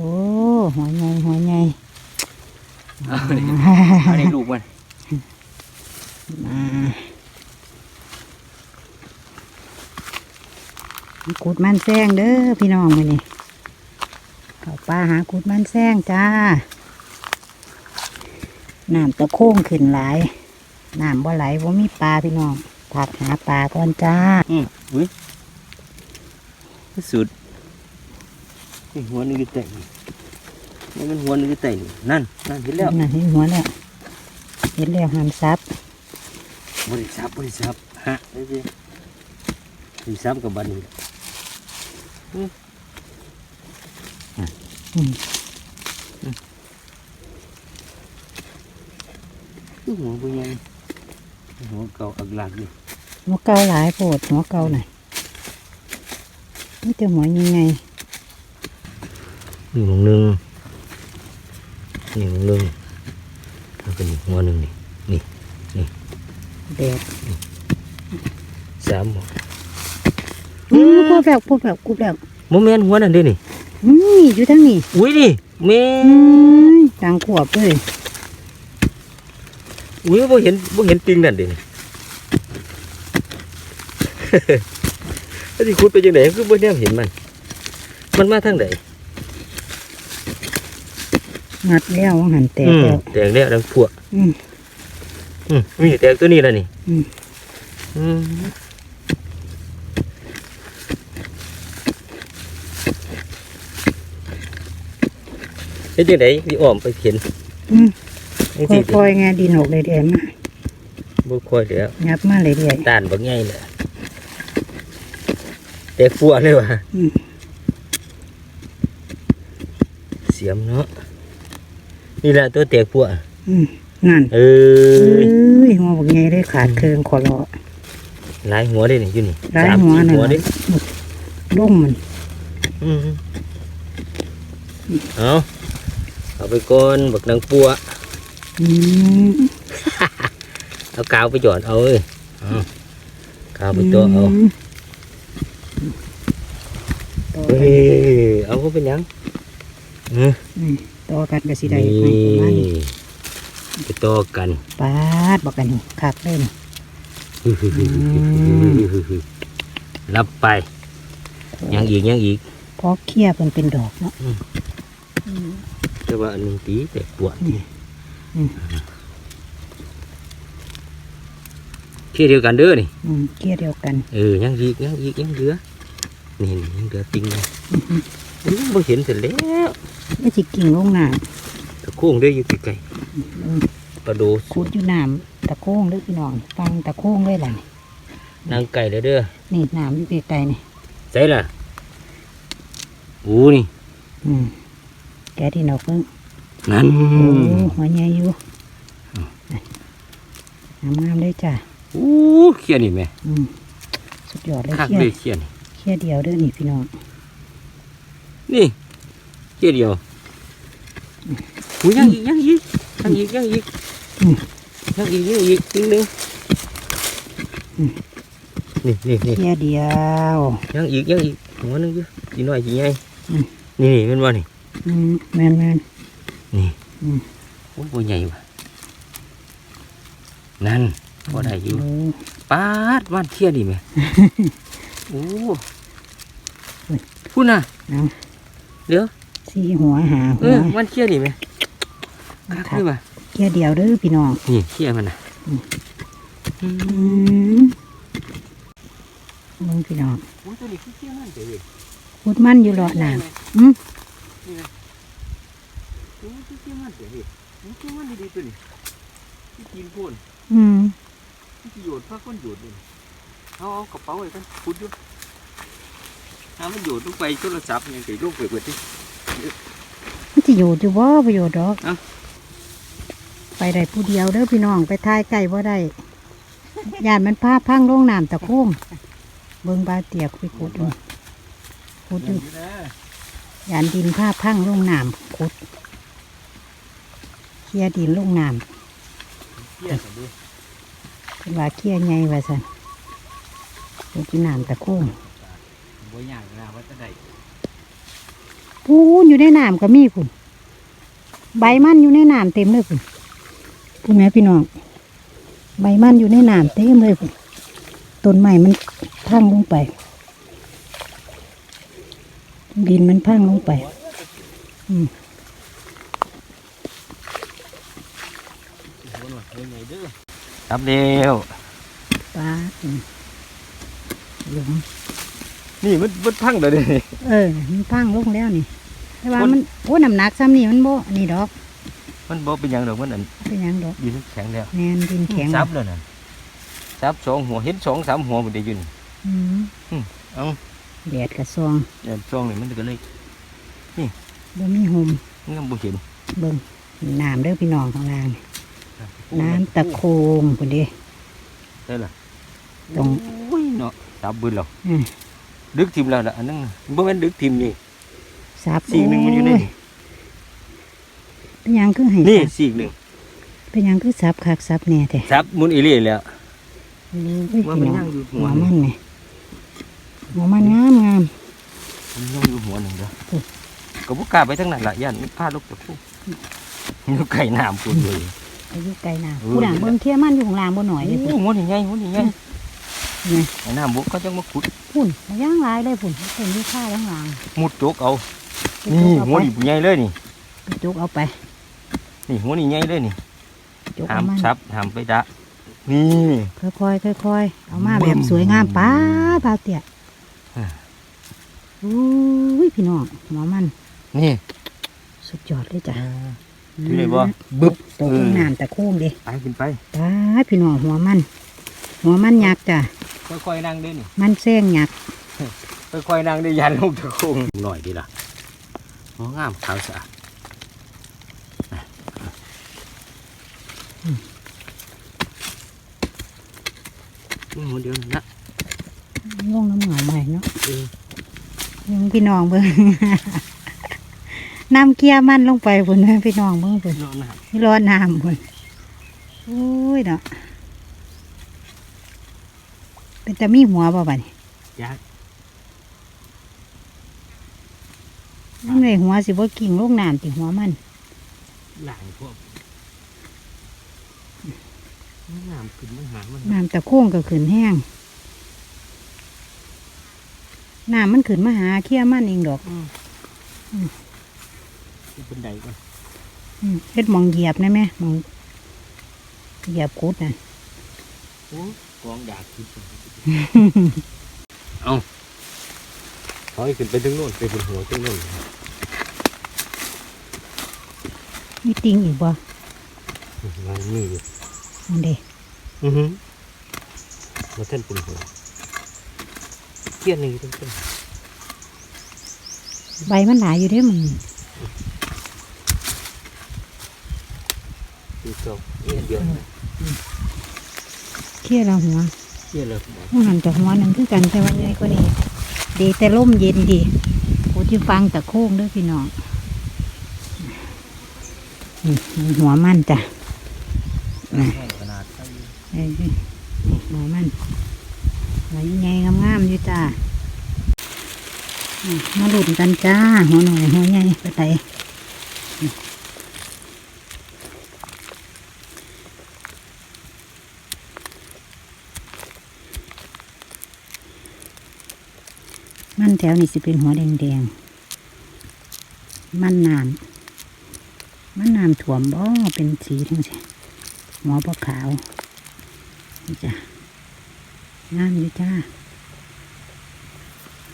อ่าโอ้หัวใหญ่หัวใหญ่เอาดิเอาในลูกมันมากุดมันแซงเด้อพี่น้องมานี่เขาป้าหากุดมันแซงจ้าน้ำตะโค้งขึ้นหลายน้ำบ่ไหลบ่มีปลาพี่น้องผักหาปลาก่อนจ้า อืมอุ้ยที่สุดนี่ หัวนึงอยู่ใต้นี่นี่มันหัวนึงอยู่ใต้นี่นั่นนั่นเห็นแล้วน่ะเห็นหัวแล้วเห็นแล้วหันซับบริษัทบริษัทฮะได้สิบริษัทกับบันนี้อืมคือหัวเป็นยังหัวเก่าอักหลักอยู่หัวเกาหลายโปดหัวเกาหน่อยนี่จะหัวยังไง นี่หมองหนึงนี่หมองหนึงแล้วก็นี่หัวหนึ่งนี่นี่แดดสามหัวอือพูดแบบพูดแบบกูแบบโมเมนหัวนั่นเด้นี่อืมอยู่ทั้งนี้อุ้ยนี่แม่อืมดังขวบเลยอุ้ยบ่เห็นบ่เห็นติงนั่นเด้นี่ แล้วสิขุดไปจังไดคือบ่แนมเห็นมัน มันมาทางใด งัดแล้วหันแตกอืมแล้วแตกแล้วดังพวกอืม อืมนี่แตกตัวนี้แล้วนี่อืม อืมเฮ็ดจังไดสิอ้อมไปเห็นอืมจังซี่ค่อยๆไงดินหกเลยเดียมาบ่ค่อยแล้วงับมาเลยเดียต้านบักใหญ่เลยแตกฟัวเลยว่ะอืม เสียมเนาะ นี่แหละตัวแตกฟัวอืมนั่นเอเอ้อยหัวบักใหญ่ได้ขาดเคืองขอรอหลายหัวเด้นี่อยู่นี่หลายสามหัวสี่น่ะหัวเด้ล่มมันอืมเอาเอาไปก่อนบักนางปัวอืมเอากาวไปหย่อนเอาเอ้ยเอากาวไปตัวเอามต่อเฮ้กันยเอาเขาเป็นหยังเอออืม ต่อกันก็สิได้นี่ไม่ประมาณนี้ไปต่อกันปาดบอกกันนี่คักเล่นรับไป ยังอีกยังอีกพอเคี่ยเป็นเป็นดอกเนาะอืมอืมแต่ว่าอันหนึงตีแต่ปวดอืมอืมเที่เดียวกันเด้อนี่อืมเคี่ยเดียวกัน เออยังอีกยังอีกยังเหลือนี่นี่ยังเหลือติงเลยอือฮึอุ้ย บ่เห็นเสร็จแล้วไม่สิกิ่งลงน้ตะโค้งเด้ออยู่ไกลำอืมๆปลาโดขุดอยู่น้ำตะโค้งเด้อพี่น้องฟังตะโค้งเลยล่ะนี่นางไก่เลยเด้อนี่น้ำอยู่ไกลๆนี่ใช่ล่ะอู้นี่อืมแกที่เราเพิ่งนั่นโอ้หัวใหญ่อยู่งามงามๆเลยจ้ะอู้เขี้ยนี่แม่อืมสุดยอดเลยคักเคี่ยเลยเขี้ยนี่เคี่ยเดียวเด้อนี่พี่น้อง นี่เขี้ยเดียวอู้ยังอีกยังอีกยังอีกยังอีกยังอีกยังอีกนิดนึงนี่นี่นี่เคี่ยเดียวยังอีกยังอีกหัวหนึงอยู่กี่น้อยกี่ใหญ่อืมนี่นี่เป็นว่านี่อืมแม่นแม่นนี่อืมโอ้ยบ่ใหญ่ว่ะนั่นพอได้อยู่โอ้ปาดว่านเที่ยนี่ไหมโอ้เฮ้ยพูดนะ เอาเดี๋ยวสี่หัวหาเอหัวอว่านเที่ยนี่ไหมคักเลยว่ะเคี่ยเดียวเด้อพี่น้องนี่เที่ยมันนะอืมมึงพี่น้องโอ้ยตัวนี้คือเที่ยมันเจ๋ยพูดมันอยู่รอหนามอืมตัวนี้คือเที่ยมันเจ๋ยมันเที่ยมันดีๆตัวนี้ที่กินพ่นอืมที่โยนพาคนโยนเลยเอาเอากระเป๋าไว้กันพุดอยู่ ถ้ามันโยนลงไปโทรศัพท์ยังไงลงไปเบิดที่มันจะอยู่อยู่บ่ประโยชน์ดอกเอ้าไปได้ผู้เดียวเด้อพี่น้องไปท้ายไก่บ่ได้ยานมันพาพังลงน้ำตะโค้งเบิ่งบาเตียกไปขุดอยู่ขุดอยู่ยานดินพาพังลงน้ำขุดเคลียร์ดินลงน้เที่ยกันดิำเป็นว่าเคลียร์ไงว่าสันขุดอยู่น้ำตะโค้ง บ่ยากนะว่าจะได้พูนอยู่ในน้ำก็มีพุ่นใบมันอยู่ในน้ำเต็มเลยพุ่นพุ่นแม่พี่น้อง ใบมันอยู่ในน้ำเต็มเลยพุ่นต้นไม้มันพังลงไป ดินมันพังลงไป อืมครับเดียวปลาอืมหลุม นี่มันมันพังเลยดิเออมันพังลงแล้วนี่ แต่ว่าคนมันโอ้น้ำหนักซ้ำนี่มันโบนี่ดอกมันบ่เป็นหยังดอกมันอันเป็นหยังดอกยืนแข็งแล้วแมนดินแข็งซับเลยน่ะซับสองหัวเห็นสองสามหัวมันได้อยืนอืมเอาแดดกระซองเดี๋ยวสองนี่มันก็เลยบ่มีห่มมันก็บ่เห็นเบิ่งน้ำเด้อพี่น้องข้างล่างนี่น้ำตะโคงพุ่นเดิ ได้ล่ะตรงโอ้ยเนาะซับบึ้นแล้วอืม ดึกทิมแล้วล่ะอันนั้นน่ะบ่แม่นดึกทิมนี่ซับสิ่งหนึ่งมันอยู่ในโเป็นหยังคือให้นี่ซับสีกหนึ่งเป็นหยังคือซับคักซับแน่แท้ซับมุนอีเล่แล้วโอ้ยว่าพี่มันน้อนั่งงอยู่หัหัววหนึ่มังนนี่หัวมันงามงามมันนั่งอยู่หัวหนึ่งเด้อโอ้ก็บ่กล้าไปทั้งนั้นล่ะย่านมันพาลูกตะคุ่อยู่ไก่น้ำพุ่นเลย อายุไกลน้ำเออ ผู้หลังเบิ่งเที่ยมันอยู่ข้างล่างบ่หน่อยเลยโอ้พุ่นหัวนี่ใหญ่หัวนี่ใหญ่ไงไอ้น้ำบุกก็จังมาขุด พุ่นมาย่างหลายเลยพุ่นพุ่นอยู่ข้าข้างล่างมุดจกเอาไปนี่จุกเอาหัวไปนี่ใหญ่เลยนี่ไปจุกเอาไป นี่หัวนี่ใหญ่เลยนี่จุกห้าเอามมันซับห้ามไปดะนี่ค่อยๆค่อยๆเอามาบึ้แบบมสวยงามป้าดป้าเตี้ยอ่าอุ้ยพี่น้องหัวมัน นี่สุดยอดเลยจ้ะถือได้บ่บึ๊บตกลงน้ำตะโค้งเด้ไปขึ้นไปป้าดพี่น้องหัวมัน หัวมันยักษ์จ้ะ ค่อยๆนั่งเด้นี่มันแซงยักษ์ค่อยๆนั่งได้ยันลูกตะคุ่หน่อยดีล่ะหัวงามขาวสะอาดนี่หัวเดียวนะลงน้ำเหงาใหม่เนาะเออยังพี่น้องเบิ่งน้ำเกลียมันลงไปพุ่นนะพี่น้องเบิ่งพุ่นนอนนะนี่ร้อนน้ำพุ่นโอ้ยเนาะ เป็นแต่มีหัวบ่บัดนี้ยากนั่นเลยหัวสิบ่กิ่งลงน้ำติหัวมันหลังพวกน้ำขึ้นมันหามันน้ำตะโค้งก็ขึ้นแห้งน้ำมันขึ้นมาหาเคี้ยมันเองดอกเป็นไดก่อนอืมเฮ็ดหมองเหยียบนะแม่หมองเหยียบกุดน่ะโอ้ กองดาบขึ้นไปเอาถอยขึ้นไปถึงโน่นไปบนหัวถึงโน่นมีติงอีกบ่งานนี่อยู่อันเด้อือฮึมาเส้นบนหัวเกี้ยนหนึ่งอยู่ตรงต้นใบมันหลายอยู่เด้มันดูเจ้านี่อันเดียว นะเคี้ยเราหัวเกี้ยนเลยหมอมันหันจากหัวหนึงคือกันแต่ว่าใหญ่กว่านี้ดีแต่ลมเย็นดีโอ้ที่ฟังตะโค้งเด้อพี่น้องนี่หัวมันจ้ะขนาดเท่านี้เอ้ยหัวมันหัวใหญ่ๆงามๆอยู่จ้าอืมมาหลุดกันจ้าหัวหน่อยหัวใหญ่ไปไห แถวนี้สิเป็นหัวแดงๆ มันน้ำมันน้ำถ่วมบ่เป็นสีทั้งสิหัวบ่ขาวนี่จ้ะงามอยู่จ้า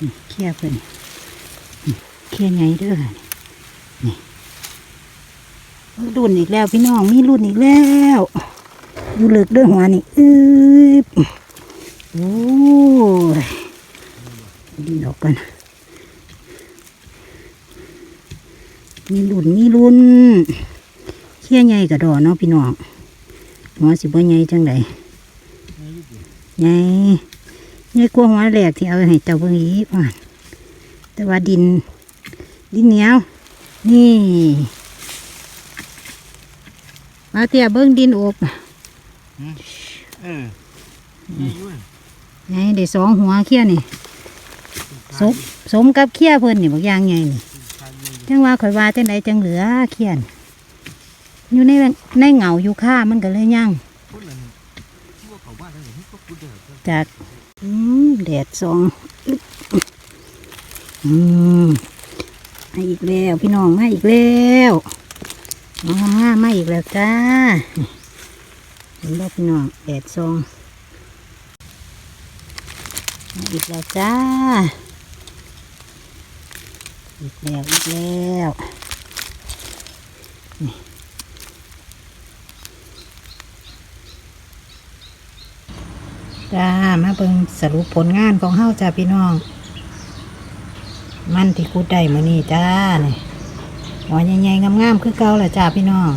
นี่เคี่ยเพิ่นเคี่ยไงเด้อนี่นี่รุ่นอีกแล้วพี่น้องมีรุ่นอีกแล้วอยู่เลึกเด้อหัวนี่อึบโอ้ย ดินออกกันมีรุ่นมีรุ่นเคี่ยไงกระดอเนาะพี่น้องหัวสิบ่ไงจังไดไงไงกลัวหัวแหลกที่เอาให้เจ้าเบิ่งอีกว่าแต่ว่าดิน ดินเหนียว นี่ มาเตียเบิ่งดินอบเออนี่ยุ่นไงได้สองหัวเขี้ยนี่ สมสมกับเขี้ยเพิ่นนี่บักอย่างไงนี่ทางนี้จังว่าข่อยว่าจังใดจังเหลือเขียน อยู่ในในเหงาอยู่ค่ามันก็เลยยั่งคนนั้นพวกเขาบ้านนั่นเห็นก็พูดเด้อจากอืมแดดส่องอึ๊บอืมมาอีกแล้วพี่น้องมาอีกแล้วน้องงามๆมาอีกแล้วจ้าเห็นบ่พี่น้องแดดส่องมาอีกแล้วจ้า อีกแล้วอีกแล้วนี่จ้ามาเบิ่งสรุปผลงานของเฮาจ้าพี่น้อง มันที่คุดได้มื้อนี้จ้านี่หัวใหญ่ๆงามๆคือเก่าแหละจ้าพี่น้อง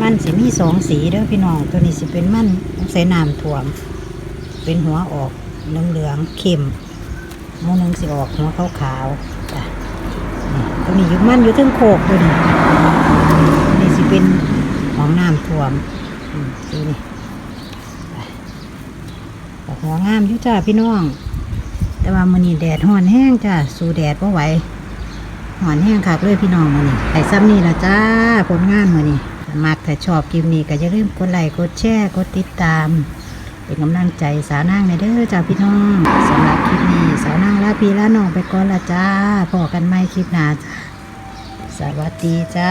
มันสิมีสองสีเด้อพี่น้อง ตัวนี้สิเป็นมันใส่น้ำถ่วม เป็นหัวออก เหลืองๆเข้มมูนึงสิออกหัวขาวๆจ้ะนี่ตัวนี้อยุมันอยู่เทึงโคกตัวนี้ตัวนี้สิเป็นของน้ำท่วมอืมสีนี่หัวงามอยู่จ้าพี่น้อง แต่ว่ามันนี้แดดห่อนแห้งจ้าสู้แดดเพไหวห่อนแห้งคักเลยพี่น้องมันนี้ไอ้ซ้ำนี่ละจ้าผลงานมันนี้มักถ้าชอบคลิปนี้ก็อย่าลืมกดไลค์กดแชร์กดติดตาม เป็นกำลังใจสาวนางในเด้อจ้าพี่น้องสำหรับคลิปนี้สาวนางลาพี่ลาน้องไปก่อนละจ้าพอกันไหม่คลิปหนาจ้าสวัสดีจ้า